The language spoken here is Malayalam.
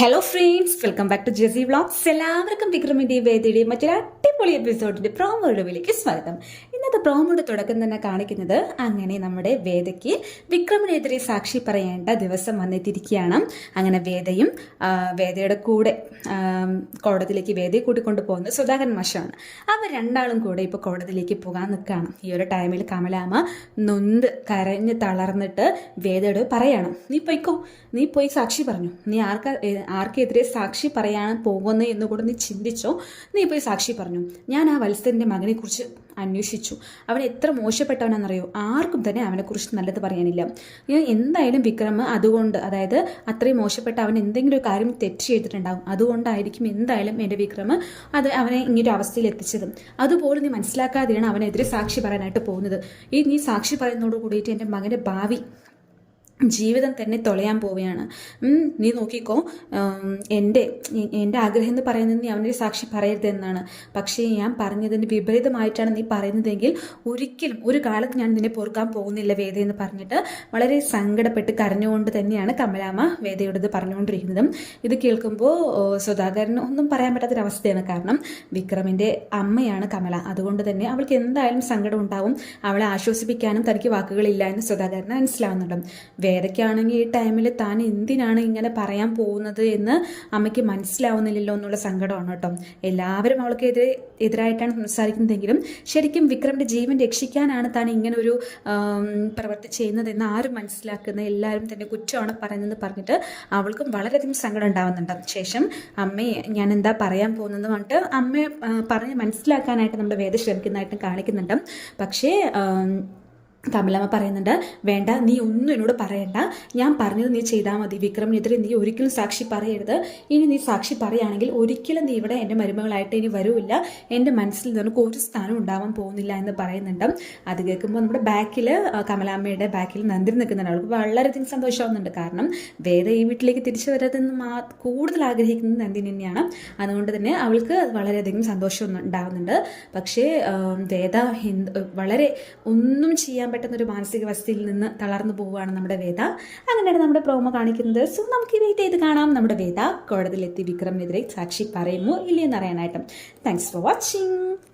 Hello friends welcome back to Jessy vlogs എല്ലാവർക്കും വിക്രമിന്റെയും വേദിയുടെയും മറ്റൊരു അടിപൊളി എപ്പിസോഡിന്റെ പ്രോമോ റിവ്യൂലേക്ക് സ്വാഗതം. ഇന്നത്തെ പ്രോമോയുടെ തുടക്കം തന്നെ കാണിക്കുന്നത് അങ്ങനെ നമ്മുടെ വേദയ്ക്ക് വിക്രമിനെതിരെ സാക്ഷി പറയേണ്ട ദിവസം വന്നെത്തിയിരിക്കുകയാണ്. അങ്ങനെ വേദയും വേദയുടെ കൂടെ കോടതിയിലേക്ക് വേദയെ കൂട്ടിക്കൊണ്ടു പോകുന്നത് സുധാകരൻ മാഷാണ്. അവർ രണ്ടാളും കൂടെ ഇപ്പോൾ കോടതിയിലേക്ക് പോകാൻ നിൽക്കുകയാണ്. ഈ ഒരു ടൈമിൽ കമലാമ്മ നൊന്ത് കരഞ്ഞ് തളർന്നിട്ട് വേദയോട് പറയണം നീ പോയിക്കോ നീ പോയി സാക്ഷി പറഞ്ഞു. നീ ആർക്ക ആർക്കെതിരെ സാക്ഷി പറയാൻ പോകുന്നു എന്ന് കൂടെ നീ ചിന്തിച്ചോ? നീ പോയി സാക്ഷി പറഞ്ഞു. ഞാൻ ആ വത്സരന്റെ മകനെ കുറിച്ച് അന്വേഷിച്ചു. അവൻ എത്ര മോശപ്പെട്ടവനാണെന്നറിയോ? ആർക്കും തന്നെ അവനെക്കുറിച്ച് നല്ലത് പറയാനില്ല. എന്തായാലും വിക്രമ് അതുകൊണ്ട് അതായത് അത്രയും മോശപ്പെട്ട അവൻ എന്തെങ്കിലും ഒരു കാര്യം തെറ്റ് ചെയ്തിട്ടുണ്ടാകും. അതുകൊണ്ടായിരിക്കും എന്തായാലും എന്റെ വിക്രമ് അത് അവനെ ഇങ്ങനൊരു അവസ്ഥയിൽ എത്തിച്ചത്. അതുപോലെ നീ മനസ്സിലാക്കാതെയാണ് അവനെതിരെ സാക്ഷി പറയാനായിട്ട് പോകുന്നത്. ഈ നീ സാക്ഷി പറയുന്നതോട് കൂടിയിട്ട് എന്റെ മകന്റെ ഭാവി ജീവിതം തന്നെ തൊളയാൻ പോവുകയാണ്. നീ നോക്കിക്കോ. എന്റെ എന്റെ ആഗ്രഹം എന്ന് പറയുന്നത് നീ അവനൊരു സാക്ഷി പറയരുതെന്നാണ് പക്ഷേ ഞാൻ പറഞ്ഞതിന് വിപരീതമായിട്ടാണ് നീ പറയുന്നതെങ്കിൽ ഒരിക്കലും ഒരു കാലത്ത് ഞാൻ നിന്നെ പൊറുക്കാൻ പോകുന്നില്ല വേദ എന്ന് പറഞ്ഞിട്ട് വളരെ സങ്കടപ്പെട്ട് കരഞ്ഞുകൊണ്ട് തന്നെയാണ് കമലാമ്മ വേദയോടത് പറഞ്ഞുകൊണ്ടിരിക്കുന്നതും. ഇത് കേൾക്കുമ്പോൾ സുധാകരന് ഒന്നും പറയാൻ പറ്റാത്തൊരവസ്ഥയാണ്. കാരണം വിക്രമിന്റെ അമ്മയാണ് കമല. അതുകൊണ്ട് തന്നെ അവൾക്ക് എന്തായാലും സങ്കടം ഉണ്ടാവും. അവളെ ആശ്വസിപ്പിക്കാനും തനിക്ക് വാക്കുകളില്ല എന്ന് സുധാകരന് മനസ്സിലാവുന്നുണ്ട്. വേദയ്ക്കാണെങ്കിൽ ഈ ടൈമിൽ താൻ എന്തിനാണ് ഇങ്ങനെ പറയാൻ പോകുന്നത് എന്ന് അമ്മയ്ക്ക് മനസ്സിലാവുന്നില്ലല്ലോ എന്നുള്ള സങ്കടമാണ് കേട്ടോ. എല്ലാവരും അവൾക്ക് എതിരെ എതിരായിട്ടാണ് സംസാരിക്കുന്നതെങ്കിലും ശരിക്കും വിക്രമിന്റെ ജീവൻ രക്ഷിക്കാനാണ് താൻ ഇങ്ങനെ ഒരു പ്രവർത്തി ചെയ്യുന്നതെന്ന് ആരും മനസ്സിലാക്കുന്ന എല്ലാവരും തന്നെ കുറ്റമാണ് പറയുന്നത് പറഞ്ഞിട്ട് അവൾക്കും വളരെയധികം സങ്കടം ഉണ്ടാവുന്നുണ്ട്. ശേഷം അമ്മയെ ഞാൻ എന്താ പറയാൻ പോകുന്നത് പറഞ്ഞിട്ട് അമ്മയെ പറഞ്ഞ് മനസ്സിലാക്കാനായിട്ട് നമ്മുടെ വേദ ശ്രമിക്കുന്നതായിട്ട് കാണിക്കുന്നുണ്ട്. പക്ഷേ കമലമ്മ പറയുന്നുണ്ട് വേണ്ട നീ ഒന്നും എന്നോട് പറയണ്ട. ഞാൻ പറഞ്ഞത് നീ ചെയ്താൽ മതി. വിക്രമിനെതിരെ നീ ഒരിക്കലും സാക്ഷി പറയരുത്. ഇനി നീ സാക്ഷി പറയുകയാണെങ്കിൽ ഒരിക്കലും നീ ഇവിടെ എന്റെ മരുമകളായിട്ട് ഇനി വരുമില്ല എന്റെ മനസ്സിൽ നിനക്ക് ഒരു സ്ഥാനം ഉണ്ടാവാൻ പോകുന്നില്ല എന്ന് പറയുന്നുണ്ട്. അത് കേൾക്കുമ്പോൾ നമ്മുടെ ബാക്കിൽ കമലാമ്മയുടെ ബാക്കിൽ നന്ദി നിൽക്കുന്നുണ്ട്. അവൾക്ക് വളരെയധികം സന്തോഷമാവുന്നുണ്ട്. കാരണം വേദ ഈ വീട്ടിലേക്ക് തിരിച്ചു വരരുതെന്ന് മാ കൂടുതൽ ആഗ്രഹിക്കുന്നത് നന്ദി തന്നെയാണ്. അതുകൊണ്ട് തന്നെ അവൾക്ക് വളരെയധികം സന്തോഷം ഉണ്ടാവുന്നുണ്ട്. പക്ഷേ വേദ വളരെ ഒന്നും ചെയ്യാൻ പറ്റുന്ന ഒരു മാനസികാവസ്ഥയിൽ നിന്ന് തളർന്നു പോവുകയാണ് നമ്മുടെ വേദ. അങ്ങനെയാണ് നമ്മുടെ പ്രോമോ കാണിക്കുന്നത്. സോ നമുക്ക് വെയിറ്റ് ചെയ്ത് കാണാം. നമ്മുടെ വേദ കോടതിയിലെത്തി വിക്രമിനെതിരെ സാക്ഷി പറയുമോ ഇല്ലയെന്ന് അറിയാനായിട്ടും. Thanks for watching